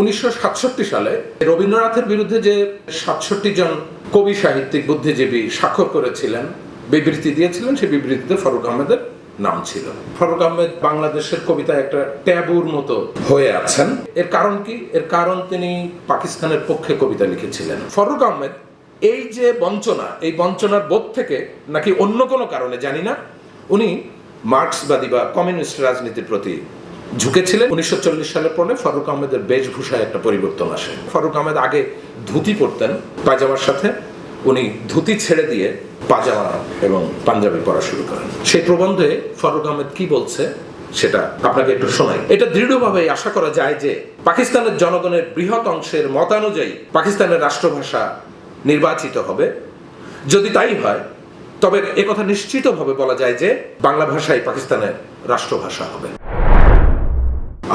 উনিশশো সাতষট্টি সালে রবীন্দ্রনাথের বিরুদ্ধে যে সাতষট্টি জন কবি সাহিত্যিক বুদ্ধিজীবী স্বাক্ষর করেছিলেন, বিবৃতি দিয়েছিলেন, সেই বিবৃতিতে ফারুক আহমেদের নাম ছিল। ফারুক আহমেদ বাংলাদেশের কবিতায় একটা ট্যাবুর মতো হয়ে আছেন। এর কারণ কি? এর কারণ তিনি পাকিস্তানের পক্ষে কবিতা লিখেছিলেন। ফারুক আহমেদ এই যে বঞ্চনা, এই বঞ্চনার বোধ থেকে নাকি অন্য কোনো কারণে, জানি না, উনি মার্ক্সবাদী বা কমিউনিস্ট রাজনীতির প্রতি ঝুঁকেছিলেন। উনিশশো চল্লিশ সালের পরে ফারুক আহমেদের বেশভূষায় একটা পরিবর্তন আসে। ফারুক আহমেদ আগে ধুতি পরতেন পায়জামার সাথে। উনি ধুতি ছেড়ে দিয়ে পাজামা এবং পাঞ্জাবি পড়া শুরু করেন। সেই প্রবন্ধে ফারুক আহমেদ কি বলছে সেটা আপনাকে একটু শোনাই। এটা দৃঢ়ভাবে আশা করা যায় যে পাকিস্তানের জনগণের বৃহৎ অংশের মতানুযায়ী পাকিস্তানের রাষ্ট্রভাষা নির্বাচিত হবে। যদি তাই হয়, তবে একথা নিশ্চিতভাবে বলা যায় যে বাংলা ভাষাই পাকিস্তানের রাষ্ট্রভাষা হবে।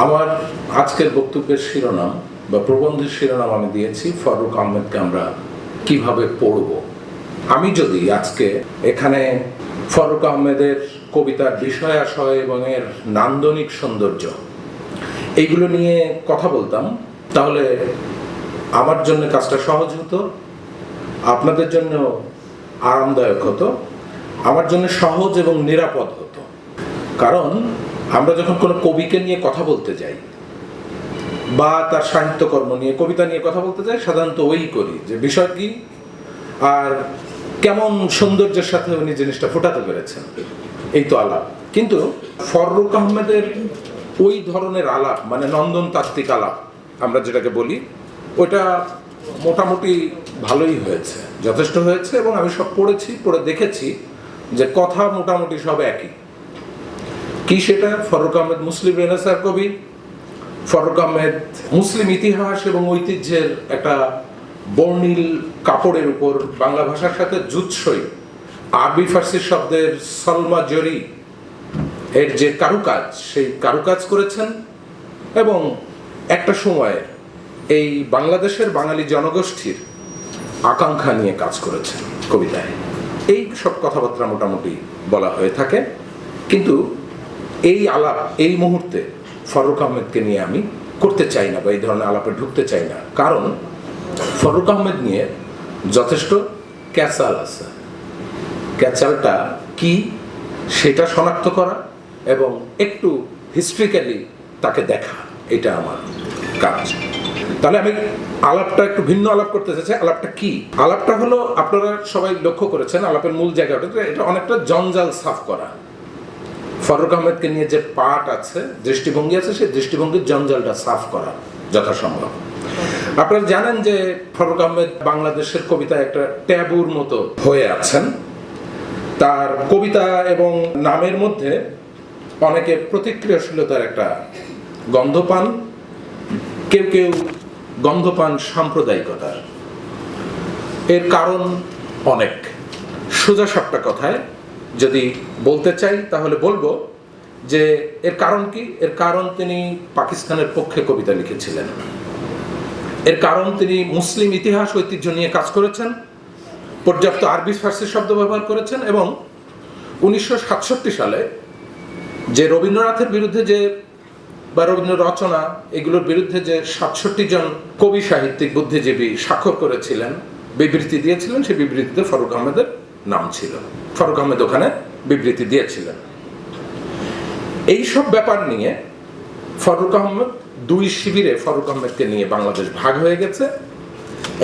আমার আজকের বক্তব্যের শিরোনাম বা প্রবন্ধের শিরোনাম আমি দিয়েছি, ফারুক আহমেদকে আমরা কীভাবে পড়ব? আমি যদি আজকে এখানে ফারুক আহমেদের কবিতার বিষয়াশয় এবং এর নান্দনিক সৌন্দর্য এইগুলো নিয়ে কথা বলতাম, তাহলে আমার জন্য কাজটা সহজ হতো, আপনাদের জন্য আরামদায়ক হতো, আমার জন্য সহজ এবং নিরাপদ হতো। কারণ আমরা যখন কোনো কবিকে নিয়ে কথা বলতে যাই, বা তার সাহিত্যকর্ম নিয়ে, কবিতা নিয়ে কথা বলতে যাই, সাধারণত ওই করি যে বিষয় কি আর কেমন সৌন্দর্যের সাথে উনি জিনিসটা ফোটাতে পেরেছেন। এই তো আলাপ। কিন্তু ফররুক আহমেদের ওই ধরনের আলাপ মানে নন্দন তাত্ত্বিক আলাপ আমরা যেটাকে বলি ওটা মোটামুটি ভালোই হয়েছে। যথেষ্ট হয়েছে এবং আমি সব পড়েছি, পড়ে দেখেছি যে কথা মোটামুটি সব একই। কি সেটা? ফরুক আহমেদ মুসলিম রেনেসার কবি। ফরুক আহমেদ মুসলিম ইতিহাস এবং ঐতিহ্যের একটা বর্ণিল কাপড়ের উপর বাংলা ভাষার সাথে জুৎসই। আরবি ফার্সি শব্দের সলমা জরি এর যে কারুকাজ, সেই কারুকাজ করেছেন এবং একটা সময়ে এই বাংলাদেশের বাঙালি জনগোষ্ঠীর আকাঙ্ক্ষা নিয়ে কাজ করেছেন কবিতায়। এই সব কথাবার্তা মোটামুটি বলা হয়ে থাকে। কিন্তু এই আলাপ, এই মুহূর্তে ফারুক আহমেদকে নিয়ে আমি করতে চাই না বা এই ধরনের আলাপে ঢুকতে চাই না। কারণ ফারুক আহমেদ নিয়ে যথেষ্ট ক্যাচাল আছে। ক্যাচালটা কি সেটা শনাক্ত করা এবং একটু হিস্ট্রিক্যালি তাকে দেখা, এটা আমার কাজ। তাহলে আমি আলাপটা একটু ভিন্ন আলাপ করতে চাইছি, আলাপটা কি? আলাপটা হলো, আপনারা সবাই লক্ষ্য করেছেন, আলাপের মূল জায়গাটা এটা অনেকটা জঞ্জাল সাফ করা। ফারুক আহমেদকে নিয়ে যে পাঠ আছে, দৃষ্টিভঙ্গি আছে, সেই দৃষ্টিভঙ্গির জঞ্জালটা সাফ করা যথাসম্ভব। আপনারা জানেন যে ফারুক আহমেদ বাংলাদেশের কবিতায় একটা ট্যাবুর মতো হয়ে আছেন। তার কবিতা এবং নামের মধ্যে অনেকে প্রতিক্রিয়াশীলতার একটা গন্ধ পান। কেউ কেউ গন্ধ পান সাম্প্রদায়িকতার। এর কারণ অনেক। সোজা সাপটা কথায় যদি বলতে চাই, তাহলে বলব যে এর কারণ কি? এর কারণ তিনি পাকিস্তানের পক্ষে কবিতা লিখেছিলেন। এর কারণ তিনি মুসলিম ইতিহাস ঐতিহ্য নিয়ে কাজ করেছেন, পর্যাপ্ত আরবি ফার্সি শব্দ ব্যবহার করেছেন এবং উনিশশো সাতষট্টি সালে যে রবীন্দ্রনাথের বিরুদ্ধে যে বা রবীন্দ্র রচনা, এগুলোর বিরুদ্ধে যে সাতষট্টি জন কবি সাহিত্যিক, বুদ্ধিজীবী স্বাক্ষর করেছিলেন, বিবৃতি দিয়েছিলেন, সেই বিবৃতিতে ফারুক আহমেদের নাম ছিল। ফারুক আহমেদ ওখানে বিবৃতি দিয়েছিলেন। এই সব ব্যাপার নিয়ে ফারুক আহমেদ দুই শিবিরে ফারুক আহমেদকে নিয়ে বাংলাদেশ ভাগ হয়ে গেছে।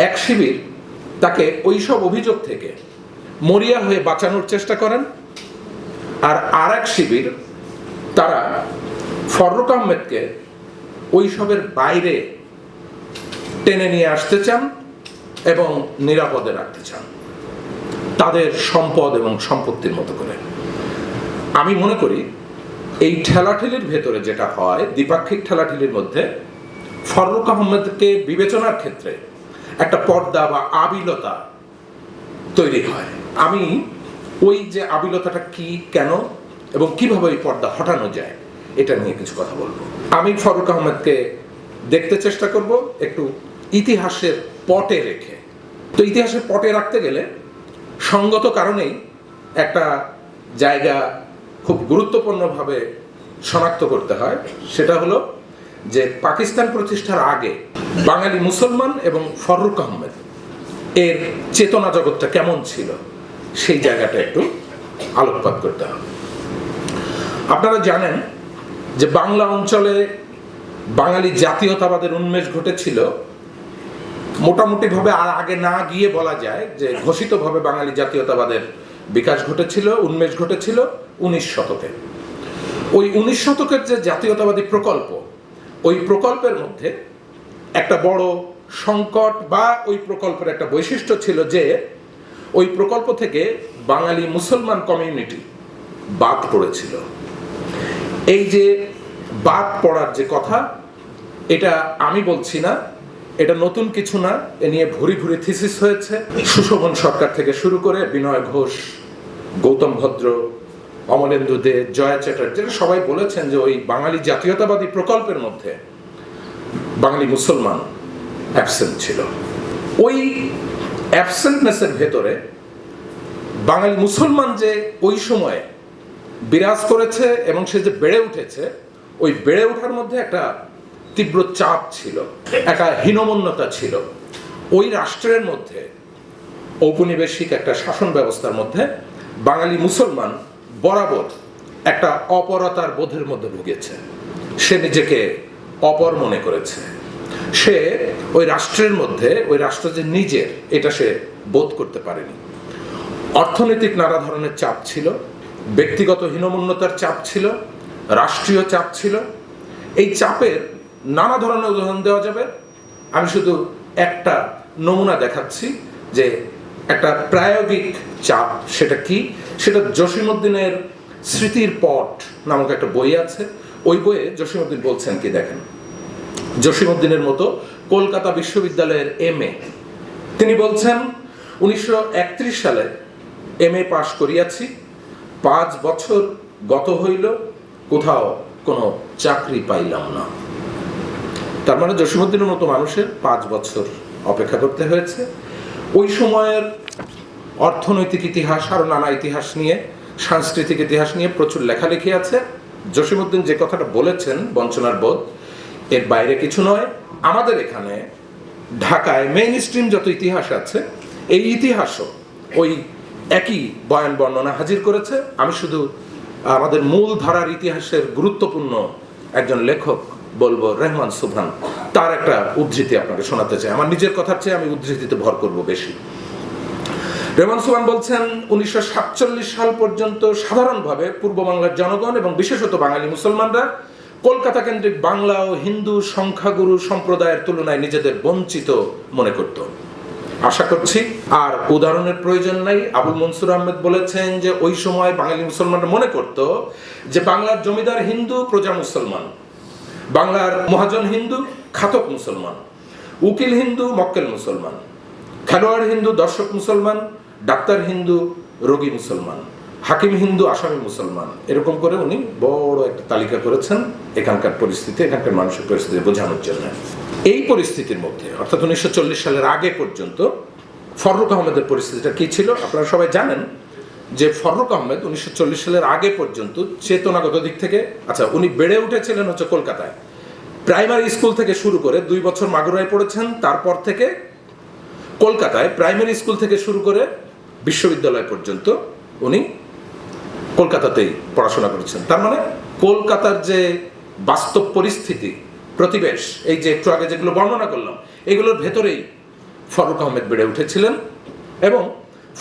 এক শিবির তাকে ওই সব অভিযোগ থেকে মরিয়া হয়ে বাঁচানোর চেষ্টা করেন আর আর এক শিবির তারা ফররুক আহমেদকে ওইসবের বাইরে টেনে নিয়ে আসতে চান এবং নিরাপদে রাখতে চান। তাদের সম্পদ এবং সম্পত্তির মতো করে। আমি মনে করি, এই ঠেলাঠেলির ভেতরে যেটা হয়, দ্বিপাক্ষিক ঠেলাঠেলির মধ্যে ফররুক আহমেদকে বিবেচনার ক্ষেত্রে একটা পর্দা বা আবিলতা তৈরি হয়। আমি ওই যে আবিলতাটা কি, কেন এবং কীভাবে ওই পর্দা হটানো যায়, এটা নিয়ে কিছু কথা বলব। আমি ফরুক আহমেদকে দেখতে চেষ্টা করব একটু ইতিহাসের পটে রেখে। তো ইতিহাসের পটে রাখতে গেলে সঙ্গত কারণেই একটা জায়গা খুব গুরুত্বপূর্ণভাবে শনাক্ত করতে হয়। সেটা হলো যে পাকিস্তান প্রতিষ্ঠার আগে বাঙালি মুসলমান এবং ফররুক আহমেদ এর চেতনা জগৎটা কেমন ছিল, সেই জায়গাটা একটু আলোকপাত করতে হবে আপনারা জানেন যে বাংলা অঞ্চলে বাঙালি জাতীয়তাবাদের উন্মেষ ঘটেছিল মোটামুটিভাবে আর আগে না গিয়ে বলা যায় যে ঘোষিতভাবে বাঙালি জাতীয়তাবাদের বিকাশ ঘটেছিল, উন্মেষ ঘটেছিল উনিশ শতকে। ওই উনিশ শতকের যে জাতীয়তাবাদী প্রকল্প, ওই প্রকল্পের মধ্যে একটা বড় সংকট বা ওই প্রকল্পের একটা বৈশিষ্ট্য ছিল যে ওই প্রকল্প থেকে বাঙালি মুসলমান কমিউনিটি বাদ পড়েছিল। এই যে বাদ পড়ার যে কথা, এটা আমি বলছি না এটা নতুন কিছু না, এ নিয়ে ভুরি ভুরি থিসিস হয়েছে। সুশোভন সরকার থেকে শুরু করে বিনয় ঘোষ, গৌতম ভদ্র, অমলেন্দু দে, জয়া চ্যাটার্জি সবাই বলেছেন যে ওই বাঙালি জাতীয়তাবাদী প্রকল্পের মধ্যে বাঙালি মুসলমান অ্যাবসেন্ট ছিল। ওই অ্যাবসেন্টনেসের ভেতরে বাঙালি মুসলমান যে ওই সময়ে বিরাজ করেছে এবং সে যে বেড়ে উঠেছে, ওই বেড়ে ওঠার মধ্যে একটা তীব্র চাপ ছিল একটা হীনমন্যতা ছিল। ওই রাষ্ট্রের মধ্যে ঔপনিবেশিক একটা শাসন ব্যবস্থার মধ্যে বাঙালি মুসলমান বরাবর একটা অপরতার বোধের মধ্যে ভুগেছে। সে নিজেকে অপর মনে করেছে। সে ওই রাষ্ট্রের মধ্যে, ওই রাষ্ট্র যে নিজের, এটা সে বোধ করতে পারেনি। অর্থনৈতিক নানা ধরনের চাপ ছিল, ব্যক্তিগত হীনমন্যতার চাপ ছিল, রাষ্ট্রীয় চাপ ছিল। এই চাপের নানা ধরনের উদাহরণ দেওয়া যাবে। আমি শুধু একটা নমুনা দেখাচ্ছি যে একটা প্রায়োগিক চাপ সেটা কি? সেটা জসিমউদ্দিনের স্মৃতির পট নামক একটা বই আছে। ওই বইয়ে জসিমউদ্দিন বলছেন কি দেখেন? জসিমউদ্দিনের মতো কলকাতা বিশ্ববিদ্যালয়ের এম এ। তিনি বলছেন, উনিশশো একত্রিশ সালে এম এ পাশ করিয়াছি। পাঁচ বছর গত হইল, কোথাও কোনো চাকরি পাইলাম না। তার মানে জসীমুদ্দিনের মতো মানুষের পাঁচ বছর অপেক্ষা করতে হয়েছে। ওই সময়ের অর্থনৈতিক ইতিহাস আরও নানা ইতিহাস নিয়ে, সাংস্কৃতিক ইতিহাস নিয়ে প্রচুর লেখালেখি আছে। জসীমুদ্দিন যে কথাটা বলেছেন, বঞ্চনার বোধ, এর বাইরে কিছু নয়। আমাদের এখানে ঢাকায় মেইন স্ট্রিম যত ইতিহাস আছে, এই ইতিহাসও ওই একই বয়ান বর্ণনা হাজির করেছে। আমি শুধু আমাদের মূল ধারার ইতিহাসের গুরুত্বপূর্ণ একজন লেখক বলব, রেহমান সুবহান, তার একটা উদ্ধৃতি আপনাকে শোনাতে চাই। আমার নিজের কথার চেয়ে আমি উদ্ধৃতিতে ভর করব বেশি। রেহমান সুবহান বলছেন, উনিশশো সাল পর্যন্ত সাধারণভাবে পূর্ব বাংলার জনগণ এবং বিশেষত বাঙালি মুসলমানরা কলকাতা কেন্দ্রিক বাংলা ও হিন্দু সংখ্যাগুরু সম্প্রদায়ের তুলনায় নিজেদের বঞ্চিত মনে করত। আশা করছি, আর উদাহরণের প্রয়োজন নাই। আবুল মনসুর আহমেদ বলেছেন যে, ওই সময় বাঙালি মুসলমানরা মনে করত যে, বাংলার জমিদার হিন্দু, প্রজা মুসলমান। বাংলার মহাজন হিন্দু, খাতক মুসলমান, উকিল হিন্দু, মক্কেল মুসলমান, খেলোয়াড় হিন্দু, দর্শক মুসলমান, ডাক্তার হিন্দু, রোগী মুসলমান, হাকিম হিন্দু, আসামি মুসলমান, এরকম করে উনি বড় একটা তালিকা করেছেন এখানকার পরিস্থিতি, এখানকার মানুষের পরিস্থিতি বোঝানোর জন্য। এই পরিস্থিতির মধ্যে, অর্থাৎ উনিশশো চল্লিশ সালের আগে পর্যন্ত ফররুক আহমেদের পরিস্থিতিটা কি ছিল? আপনারা সবাই জানেন যে ফররুক আহমেদ উনিশশো চল্লিশ সালের আগে পর্যন্ত চেতনাগত দিক থেকে আচ্ছা উনি বেড়ে উঠেছিলেন হচ্ছে কলকাতায়। প্রাইমারি স্কুল থেকে শুরু করে দুই বছর মাগুরায় পড়েছেন, তারপর থেকে কলকাতায় প্রাইমারি স্কুল থেকে শুরু করে বিশ্ববিদ্যালয় পর্যন্ত উনি কলকাতাতেই পড়াশোনা করেছেন। তার মানে কলকাতার যে বাস্তব পরিস্থিতি, প্রতিবেশ, এই যে একটু আগে যেগুলো বর্ণনা করলাম, এগুলোর ভেতরেই ফরুক আহমেদ বেড়ে উঠেছিলেন এবং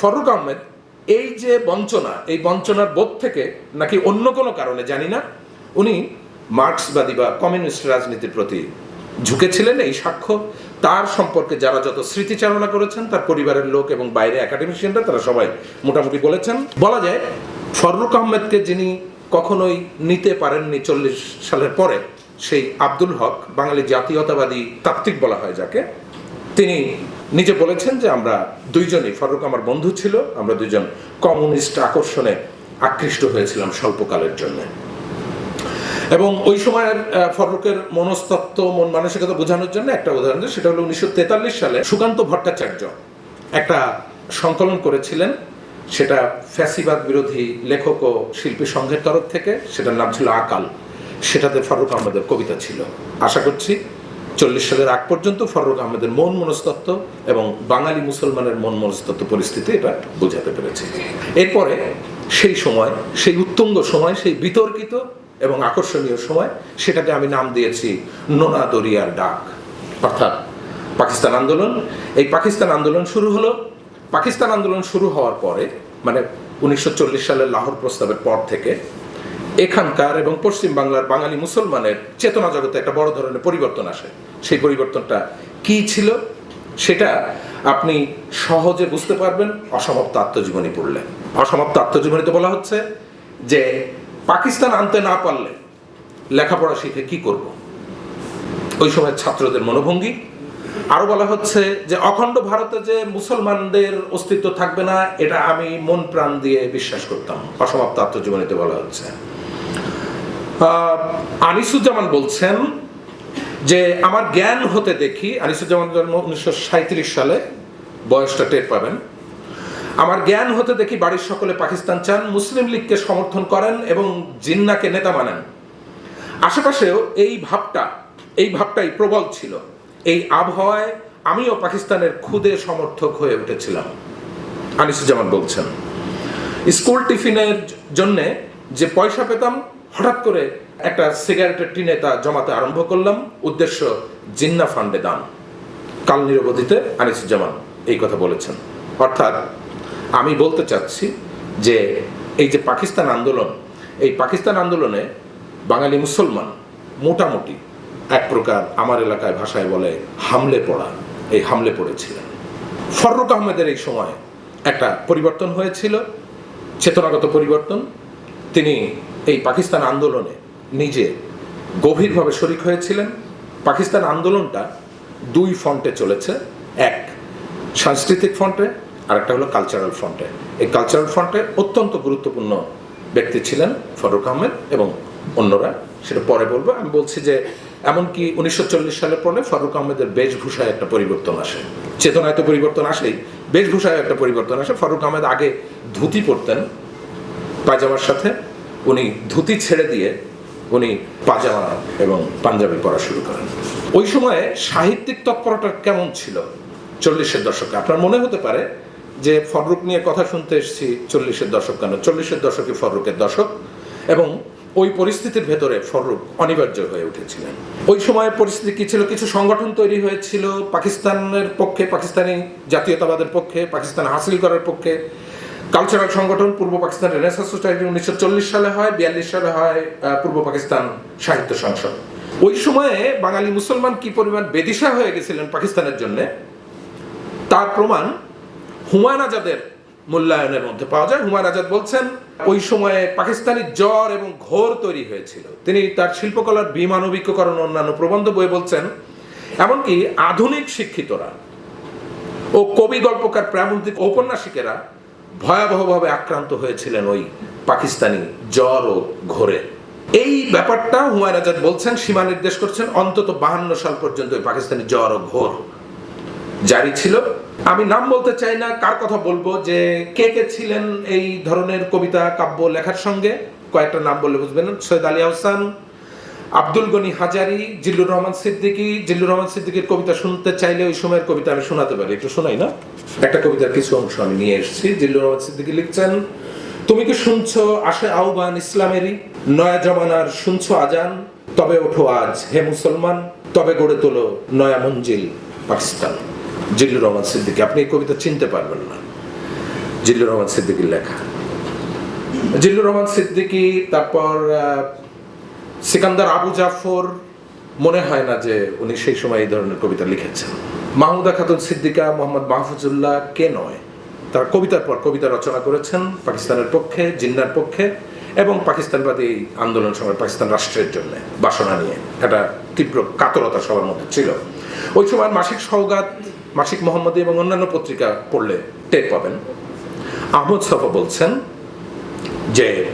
ফরুক আহমেদ এই যে বঞ্চনা, এই বঞ্চনার বোধ থেকে নাকি অন্য কোনো কারণে, জানি না, উনি মার্ক্সবাদী বা কমিউনিস্ট রাজনীতির প্রতি ঝুঁকেছিলেন এই সাক্ষ্য। তার সম্পর্কে যারা যত স্মৃতিচারণা করেছেন, তার পরিবারের লোক এবং বাইরে একাডেমিশিয়ানরা তারা সবাই মোটামুটি বলেছেন। বলা যায় ফররুক আহমেদকে যিনি কখনোই নিতে পারেননি চল্লিশ সালের পরে, সেই আব্দুল হক, বাঙালি জাতীয়তাবাদী তাত্ত্বিক বলা হয় যাকে, তিনি নিজে বলেছেন যে আমরা দুইজনই ফররুক আমার বন্ধু ছিল আমরা দুইজন কমিউনিস্ট আকর্ষণে আকৃষ্ট হয়েছিলাম স্বল্পকালের জন্য। এবং ওই সময়ের আহ, ফররুকের মনস্তত্ত্ব মন মানসিকতা বোঝানোর জন্য একটা উদাহরণ সেটা হলো উনিশশো সালে সুকান্ত ভট্টাচার্য একটা সংকলন করেছিলেন। সেটা ফ্যাসিবাদ বিরোধী লেখক ও শিল্পী সংঘের তরফ থেকে সেটার নাম ছিল আকাল। সেটাতে ফারুক আহমেদের কবিতা ছিল। আশা করছি চল্লিশ সালের আগ পর্যন্ত ফারুক আহমেদের মন মনস্তত্ব এবং বাঙালি মুসলমানের মন মনস্তত্ত্ব পরিস্থিতি এটা বোঝাতে পেরেছে। এরপরে সেই সময়, সেই উত্তুঙ্গ সময়, সেই বিতর্কিত এবং আকর্ষণীয় সময়, সেটাকে আমি নাম দিয়েছি নোনা দরিয়ার ডাক। অর্থাৎ পাকিস্তান আন্দোলন। এই পাকিস্তান আন্দোলন শুরু হলো। পাকিস্তান আন্দোলন শুরু হওয়ার পরে মানে উনিশশো চল্লিশ সালের লাহোর প্রস্তাবের পর থেকে এখানকার এবং পশ্চিম বাংলার বাঙালি মুসলমানের চেতনা জগতে একটা বড় ধরনের পরিবর্তন আসে। সেই পরিবর্তনটা কি ছিল? সেটা আপনি সহজে বুঝতে পারবেন। অসমাপ্ত আত্মজীবনী পড়লে। অসমাপ্ত আত্মজীবনীতে বলা হচ্ছে যে পাকিস্তান আনতে না পারলে লেখাপড়া শিখে কি করব? ওই সময় ছাত্রদের মনোভঙ্গি। আরও বলা হচ্ছে যে অখণ্ড ভারতে যে মুসলমানদের অস্তিত্ব থাকবে না, এটা আমি মন প্রাণ দিয়ে বিশ্বাস করতাম। অসমাপ্ত আত্মজীবনীতে বলা হচ্ছে। আনিসুজ্জামান বলছেন যে, আমার জ্ঞান হতে দেখি, আনিসুজ্জামান জন্ম উনিশশো সালে, বয়সটা টের পাবেন, আমার জ্ঞান হতে দেখি বাড়ির সকলে পাকিস্তান চান, মুসলিম লীগকে সমর্থন করেন এবং জিন্নাকে নেতা মানেন। আশেপাশেও এই ভাবটা, এই ভাবটাই প্রবল ছিল। এই আবহাওয়ায় আমিও পাকিস্তানের খুদে সমর্থক হয়ে উঠেছিলাম, আনিসুজ্জামান বলছেন। স্কুল টিফিনের জন্যে যে পয়সা পেতাম হঠাৎ করে একটা সিগারেটের টিনে তা জমাতে আরম্ভ করলাম। উদ্দেশ্য, জিন্না ফান্ডে দান। কাল নিরবধিতে আনিসুজ্জামান এই কথা বলেছেন। অর্থাৎ আমি বলতে চাচ্ছি যে এই যে পাকিস্তান আন্দোলন, এই পাকিস্তান আন্দোলনে বাঙালি মুসলমান মোটামুটি এক প্রকার আমার এলাকায় ভাষায় বলে হামলে পড়া, এই হামলে পড়েছিলেন। ফররুক আহমেদের এই সময় একটা পরিবর্তন হয়েছিল, চেতনাগত পরিবর্তন। তিনি এই পাকিস্তান আন্দোলনে নিজে গভীরভাবে শরিক হয়েছিলেন। পাকিস্তান আন্দোলনটা দুই ফ্রন্টে চলেছে। এক সাংস্কৃতিক ফ্রন্টে আর একটা হলো কালচারাল ফ্রন্টে। এই কালচারাল ফ্রন্টে অত্যন্ত গুরুত্বপূর্ণ ব্যক্তি ছিলেন ফারুক আহমেদ এবং অন্যরা, সেটা পরে বলব। আমি বলছি যে, এমনকি উনিশশো চল্লিশ সালের পরে ফারুক আহমেদের বেশভূষায় একটা পরিবর্তন আসে। চেতনায় তো পরিবর্তন আসেই। বেশভূষায় একটা পরিবর্তন আসে। ফারুক আহমেদ আগে ধুতি পরতেন, পায়জামার সাথে। উনি ধুতি ছেড়ে দিয়ে উনি পাজামা এবং পাঞ্জাবি পরা শুরু করেন। ওই সময়ে সাহিত্যিক তৎপরতা কেমন ছিল চল্লিশের দশকে? আপনার মনে হতে পারে যে ফররুক নিয়ে কথা শুনতে এসেছি চল্লিশের দশক কেন? চল্লিশের দশকে ফররুকের দশক এবং ওই পরিস্থিতির ভেতরে ফররুক অনিবার্য হয়ে উঠেছিলেন। ওই সময়ে পরিস্থিতি কি ছিল? কিছু সংগঠন তৈরি হয়েছিল, পাকিস্তানের পক্ষে, পাকিস্তানি জাতীয়তাবাদের পক্ষে, পাকিস্তান হাসিল করার পক্ষে কালচারাল সংগঠন পূর্ব পাকিস্তান রেনেসা সোসাইটি উনিশশো চল্লিশ সালে হয়, বিয়াল্লিশ সালে হয় পূর্ব পাকিস্তান সাহিত্য সংসদ। ওই সময়ে বাঙালি মুসলমান কি পরিমাণ বেদিশা হয়ে গেছিলেন পাকিস্তানের জন্য? তার প্রমাণ হুমায়ুন আজাদের মূল্যায়নের মধ্যে পাওয়া যায়। হুমায়ুন আজাদ বলছেন, ওই সময়ে পাকিস্তানি জ্বর এবং ঘোর তৈরি হয়েছিল। তিনি তার শিল্পকলার বিমানবিককরণ অন্যান্য প্রবন্ধ বইয়ে বলছেন, এমনকি আধুনিক শিক্ষিতরা ও কবি গল্পকার প্রাবন্ধিক ঔপন্যাসিকেরা ভয়াবহভাবে আক্রান্ত হয়েছিলেন ওই পাকিস্তানি জ্বর ও ঘোরে। এই ব্যাপারটা হুমায়ুন আজাদ বলছেন, সীমা নির্দেশ করছেন, অন্তত বাহান্ন সাল পর্যন্ত ওই পাকিস্তানি জ্বর ও ঘোর জারি ছিল। আমি নাম বলতে চাই না, কার কথা বলব, যে কে কে ছিলেন এই ধরনের কবিতা কাব্য লেখার সঙ্গে, কয়েকটা নাম বললে বুঝবেন, সৈয়দ আলী আহসান আব্দুল গনি হাজারি, জিল্লুর রহমান সিদ্দিকী। জিল্লুর রহমান সিদ্দিকীর কবিতা শুনতে চাইলে ওই সময়ের কবিতা আমি শোনাতে পারি। একটু শোনাই না? একটা কবিতার কিছু অংশ আমি নিয়ে এসেছি। জিল্লুর রহমান সিদ্দিকী লিখছেন, তুমি কি শুনছো আসে আহ্বান ইসলামেরই? নয়া জমানার শুনছো আজান? তবে ওঠো আজ হে মুসলমান, তবে গড়ে তোলো নয়া মঞ্জিল পাকিস্তান। জিল্লুর রহমান সিদ্দিকী, আপনি এই কবিতা চিনতে পারবেন না। জিল্লুর রহমান সিদ্দিকীর লেখা। জিল্লুর রহমান সিদ্দিকী, তারপর সিকান্দার আবু জাফর মনে হয় না যে উনি সেই সময় এই ধরনের কবিতা লিখেছেন। মাহমুদা খাতুন সিদ্দিকা, মোহাম্মদ মাহফুজুল্লাহ কে নয়? তার কবিতার পর কবিতা রচনা করেছেন পাকিস্তানের পক্ষে, জিন্নার পক্ষে এবং পাকিস্তানবাদী আন্দোলন সময় পাকিস্তান রাষ্ট্রের জন্য বাসনা নিয়ে। একটা তীব্র কাতরতা সবার মধ্যে ছিল। ওই সময় মাসিক সৌগাত মাসিক মোহাম্মদী এবং অন্যান্য পত্রিকা পড়লে টের পাবেন। আহমদ সফা বলছেন যে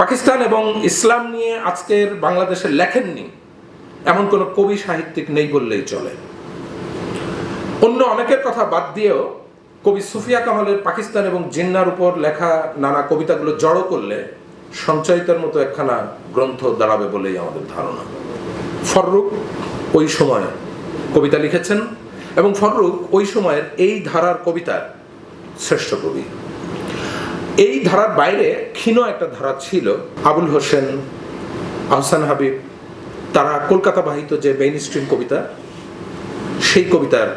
পাকিস্তান এবং ইসলাম নিয়ে আজকের বাংলাদেশে লেখেননি। এমন কোনো কবি সাহিত্যিক নেই বললেই চলে। অন্য অনেকের কথা বাদ দিয়েও কবি সুফিয়া কামালের পাকিস্তান এবং জিন্নার উপর লেখা নানা কবিতাগুলো জড়ো করলে সঞ্চয়িতার মতো একখানা গ্রন্থ দাঁড়াবে বলেই আমাদের ধারণা। ফররুক ওই সময় কবিতা লিখেছেন এবং ফররুক ওই সময়ের এই ধারার কবিতার শ্রেষ্ঠ কবি। এই ধারার বাইরে ক্ষীণ একটা ধারা ছিল। আবুল হোসেন, আহসান হাবিব, তারা কলকাতা বাহিত যে মেইন স্ট্রিম কবিতা, সেই কবিতার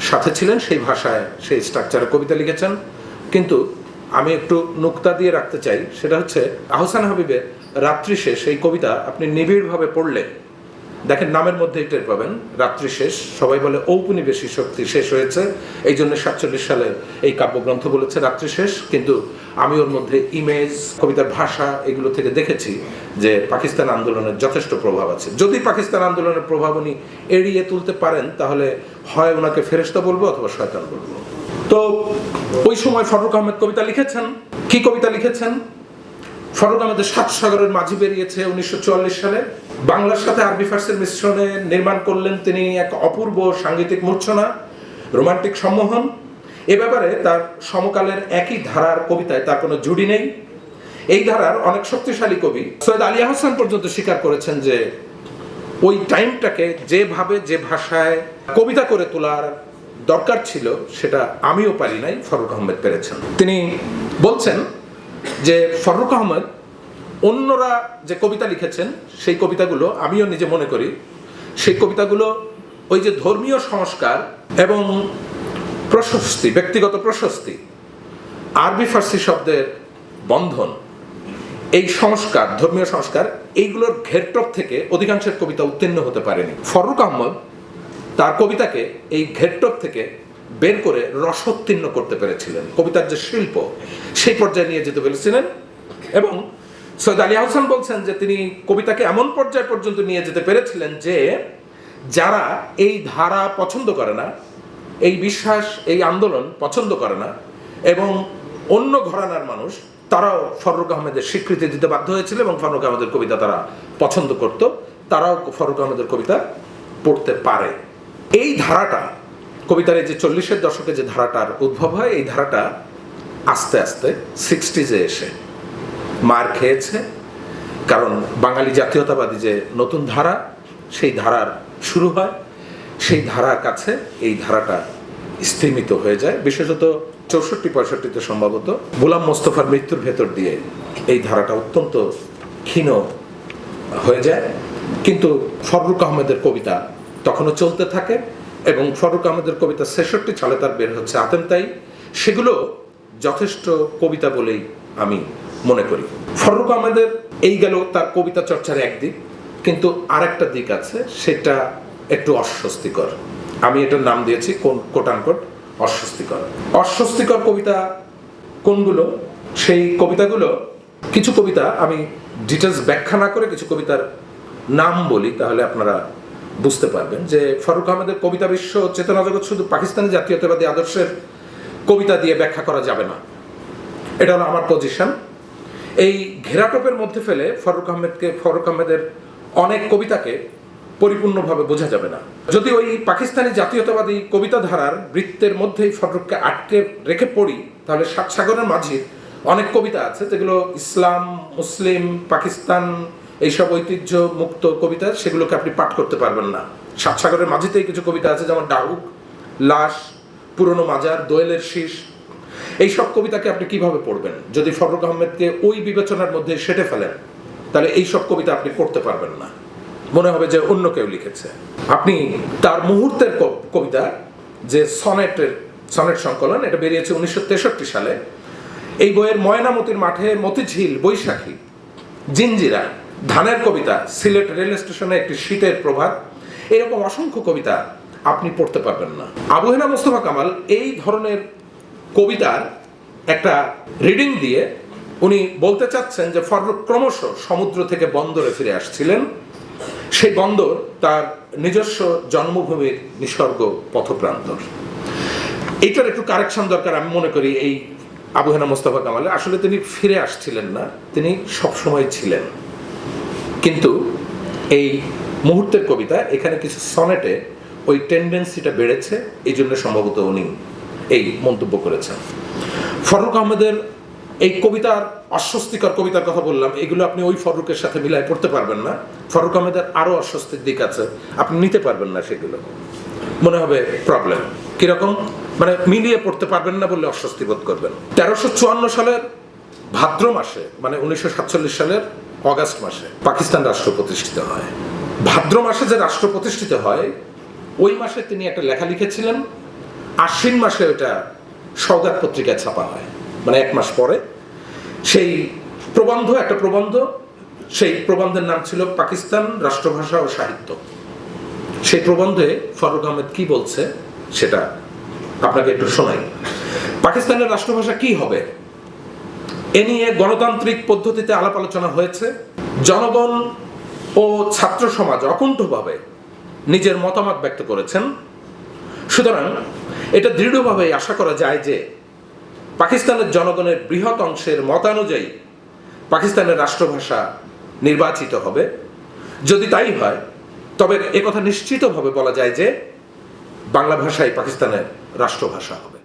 সাথে ছিলেন, সেই ভাষায়, সেই স্ট্রাকচারে কবিতা লিখেছেন। কিন্তু আমি একটু নুক্তা দিয়ে রাখতে চাই, সেটা হচ্ছে আহসান হাবিবের রাত্রি শেষ, এই কবিতা আপনি নিবিড়ভাবে পড়লে দেখেন, নামের মধ্যেই টের পাবেন, রাত্রি শেষ। সবাই বলে ঔপনিবেশিক শক্তি শেষ হয়েছে। এই জন্য সাতচল্লিশ সালে এই কাব্যগ্রন্থ বলেছে রাত্রি শেষ। কিন্তু আমি ওর মধ্যে ইমেজ, কবিতার ভাষা এগুলো থেকে দেখেছি যে পাকিস্তান আন্দোলনের যথেষ্ট প্রভাব আছে। যদি পাকিস্তান আন্দোলনের প্রভাব উনি এড়িয়ে তুলতে পারেন, তাহলে হয় ওনাকে ফেরেস্তা বলব অথবা শয়তান বলব। তো ওই সময় ফরুক আহমেদ কবিতা লিখেছেন। কি কবিতা লিখেছেন? ফরুক আহমেদের সাত সাগরের মাঝি বেরিয়েছে উনিশশো সালে। বাংলার সাথে আরবি ফার্সের মিশ্রণে নির্মাণ করলেন তিনি এক অপূর্ব সাংগীতিক মূর্ছনা, রোমান্টিক সম্মোহন। এ ব্যাপারে তার সমকালের একই ধারার কবিতায় তার কোনো জুড়ি নেই। এই ধারার অনেক শক্তিশালী কবি সৈয়দ আলী আহসান পর্যন্ত স্বীকার করেছেন যে ওই টাইমটাকে যেভাবে, যে ভাষায় কবিতা করে তোলার দরকার ছিল, সেটা আমিও পারি নাই ফরুক আহমেদ পেরেছেন। তিনি বলছেন যে ফরুক আহমেদ, অন্যরা যে কবিতা লিখেছেন, সেই কবিতাগুলো আমিও নিজে মনে করি, সেই কবিতাগুলো ওই যে ধর্মীয় সংস্কার এবং প্রশস্তি, ব্যক্তিগত প্রশস্তি, আরবি ফার্সি শব্দের বন্ধন, এই সংস্কার, ধর্মীয় সংস্কার, এইগুলোর ঘেরটপ থেকে অধিকাংশের কবিতা উত্তীর্ণ হতে পারেনি। ফরুক আহমদ তার কবিতাকে এই ঘেরটপ থেকে বের করে রসোত্তীর্ণ করতে পেরেছিলেন। কবিতার যে শিল্প, সেই পর্যায়ে নিয়ে যেতে পেরেছিলেন এবং সৈয়দ আলী আহসান বলছেন যে তিনি কবিতাকে এমন পর্যায় পর্যন্ত নিয়ে যেতে পেরেছিলেন যে যারা এই ধারা পছন্দ করে না, এই বিশ্বাস, এই আন্দোলন পছন্দ করে না এবং অন্য ঘরানার মানুষ, তারাও ফররুক আহমেদের স্বীকৃতি দিতে বাধ্য হয়েছিল এবং ফরুক আহমেদের কবিতা তারা পছন্দ করত, তারাও ফররুক আহমেদের কবিতা পড়তে পারে। এই ধারাটা কবিতার এই যে চল্লিশের দশকে যে ধারাটার উদ্ভব হয়, এই ধারাটা আস্তে আস্তে সিক্সটিজে এসে মার খেয়েছে। কারণ বাঙালি জাতীয়তাবাদী যে নতুন ধারা, সেই ধারার শুরু হয়। সেই ধারার কাছে এই ধারাটা স্থিমিত হয়ে যায়। বিশেষত চৌষট্টি, পঁয়ষট্টিতে সম্ভবত গোলাম মোস্তফার মৃত্যুর ভেতর দিয়ে এই ধারাটা অত্যন্ত ক্ষীণ হয়ে যায়। কিন্তু ফররুক আহমেদের কবিতা তখনও চলতে থাকে। এবং ফররুক আহমেদের কবিতা ছেষট্টি সালে তার বের হচ্ছে আতেমতাই সেগুলো যথেষ্ট কবিতা বলেই আমি মনে করি। ফররুক আহমেদের এই গেল তার কবিতা চর্চার একদিক, কিন্তু আরেকটা দিক আছে, সেটা একটু অস্বস্তিকর। আমি এটার নাম দিয়েছি, কোন কোটানকোট অস্বস্তিকর। অস্বস্তিকর কবিতা কোনগুলো? সেই কবিতাগুলো কিছু কবিতা আমি ডিটেলস ব্যাখ্যা না করে কিছু কবিতার নাম বলি, তাহলে আপনারা বুঝতে পারবেন যে ফারুক আহমেদের কবিতা বিশ্ব চেতনা জগৎ শুধু পাকিস্তানি জাতীয়তাবাদী আদর্শের কবিতা দিয়ে ব্যাখ্যা করা যাবে না। এটা হলো আমার পজিশন এই ঘেরাটোপের মধ্যে ফেলে ফারুক আহমেদকে, ফারুক আহমেদের অনেক কবিতাকে পরিপূর্ণভাবে বোঝা যাবে না। যদি ওই পাকিস্তানি জাতীয়তাবাদী কবিতা ধারার বৃত্তের মধ্যেই ফারুককে আটকে রেখে পড়ি, তাহলে সাত সাগরের মাঝে অনেক কবিতা আছে যেগুলো ইসলাম, মুসলিম, পাকিস্তান এইসব ঐতিহ্য মুক্ত কবিতা, সেগুলোকে আপনি পাঠ করতে পারবেন না। সাত সাগরের মাঝিতেই কিছু কবিতা আছে, যেমন ডাহুক লাশ, পুরনো মাজার, দোয়েলের শীষ। এইসব কবিতাকে আপনি কীভাবে পড়বেন? যদি ফররুক আহমেদকে ওই বিবেচনার মধ্যে সেটে ফেলেন, তাহলে এইসব কবিতা আপনি পড়তে পারবেন না। মনে হবে যে অন্য কেউ লিখেছে। আপনি তার মুহূর্তের কবিতা, যে সনেটের, সনেট সংকলন, এটা বেরিয়েছে উনিশশো তেষট্টি সালে। এই বইয়ের ময়নামতির মাঠে মতিঝিল, বৈশাখী, জিঞ্জিরা ধানের কবিতা, সিলেট রেল স্টেশনে একটি শীতের প্রভাত, এরকম অসংখ্য কবিতা আপনি পড়তে পারবেন না। আবু হেনা মোস্তফা কামাল এই ধরনের কবিতার একটা রিডিং দিয়ে উনি বলতে চাচ্ছেন যে ফররুখ ক্রমশ সমুদ্র থেকে বন্দরে ফিরে আসছিলেন। সেই বন্দর তার নিজস্ব জন্মভূমির নিসর্গ পথপ্রান্তর। এইটার একটু কারেকশন দরকার, আমি মনে করি এই আবুহেনা মোস্তফা কামালে। আসলে তিনি ফিরে আসছিলেন না, তিনি সবসময় ছিলেন। কিন্তু এই মুহূর্তের কবিতা, এখানে কিছু সনেটে ওই টেন্ডেন্সিটা বেড়েছে, এই জন্য সম্ভবত উনি এই মন্তব্য করেছেন। ফরুক আহমেদের এই কবিতার অস্বস্তিকর কবিতার কথা বললাম, এগুলো আপনি ওই ফরুকের সাথে মিলাই পড়তে পারবেন না। ফরুক আহমেদের আরও অস্বস্তির দিক আছে, আপনি নিতে পারবেন না সেগুলো। মনে হবে প্রবলেম কীরকম? মানে মিলিয়ে পড়তে পারবেন না বললে অস্বস্তি বোধ করবেন। তেরোশো চুয়ান্ন সালের ভাদ্র মাসে মানে উনিশশো সাতচল্লিশ সালের অগাস্ট মাসে পাকিস্তান রাষ্ট্র প্রতিষ্ঠিত হয়। ভাদ্র মাসে যে রাষ্ট্র প্রতিষ্ঠিত হয়, ওই মাসে তিনি একটা লেখা লিখেছিলেন। আশ্বিন মাসে ওটা সৌগাত পত্রিকায় ছাপা হয় মানে এক মাস পরে। সেই প্রবন্ধ, একটা প্রবন্ধ, সেই প্রবন্ধের নাম ছিল পাকিস্তান রাষ্ট্রভাষা ও সাহিত্য। সেই প্রবন্ধে ফারুক আহমেদ কি বলছে, সেটা আপনাকে একটু শোনাই। পাকিস্তানের রাষ্ট্রভাষা কি হবে? এ নিয়ে গণতান্ত্রিক পদ্ধতিতে আলাপ আলোচনা হয়েছে। জনগণ ও ছাত্র সমাজ অকুণ্ঠভাবে নিজের মতামত ব্যক্ত করেছেন। সুতরাং এটা দৃঢ়ভাবে আশা করা যায় যে পাকিস্তানের জনগণের বৃহৎ অংশের মতানুযায়ী পাকিস্তানের রাষ্ট্রভাষা নির্বাচিত হবে। যদি তাই হয়, তবে একথা নিশ্চিতভাবে বলা যায় যে বাংলা ভাষাই পাকিস্তানের রাষ্ট্রভাষা হবে।